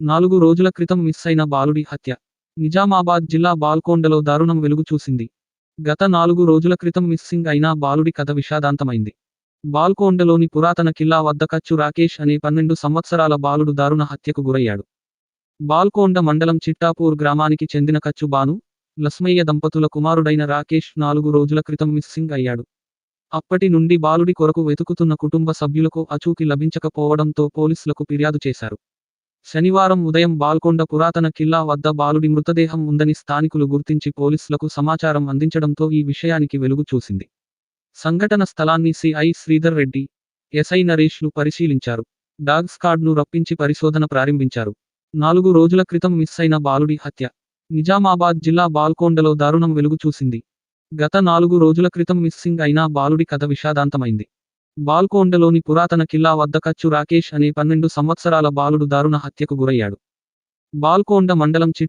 నాలుగు రోజుల క్రితం మిస్ అయిన బాలుడి హత్య. నిజామాబాద్ జిల్లా బాల్కొండలో దారుణం వెలుగు చూసింది. గత నాలుగు రోజుల క్రితం మిస్సింగ్ అయిన బాలుడి కథ విషాదాంతమైంది. బాల్కొండలోని పురాతన కిల్లా వద్ద కచ్చు రాకేష్ అనే పన్నెండు సంవత్సరాల బాలుడు దారుణ హత్యకు గురయ్యాడు. బాల్కొండ మండలం చిట్టాపూర్ గ్రామానికి చెందిన కచ్చు బాను లస్మయ్య దంపతుల కుమారుడైన రాకేష్ నాలుగు రోజుల క్రితం మిస్సింగ్ అయ్యాడు. అప్పటి నుండి బాలుడి కొరకు వెతుకుతున్న కుటుంబ సభ్యులకు అచూకి లభించకపోవడంతో పోలీసులకు ఫిర్యాదు చేశారు. శనివారం ఉదయం బాల్కొండ పురాతన కిల్లా వద్ద బాలుడి మృతదేహం ఉందని స్థానికులు గుర్తించి పోలీసులకు సమాచారం అందించడంతో ఈ విషయానికి వెలుగు చూసింది. సంఘటన స్థలాన్ని సిఐ శ్రీధర్ రెడ్డి ఎస్ఐ నరేష్లు పరిశీలించారు. డాగ్ స్కాడ్ను రప్పించి పరిశోధన ప్రారంభించారు. నాలుగు రోజుల క్రితం మిస్ అయిన బాలుడి హత్య. నిజామాబాద్ జిల్లా బాల్కొండలో దారుణం వెలుగు చూసింది. గత నాలుగు రోజుల క్రితం మిస్సింగ్ అయిన బాలుడి కథ విషాదాంతమైంది. బాల్కొండలోని పురాతన కిల్లా వద్ద కచ్చు రాకేష్ అనే పన్నెండు సంవత్సరాల బాలుడు దారుణ హత్యకు గురయ్యాడు. బాల్కొండ మండలం చిట్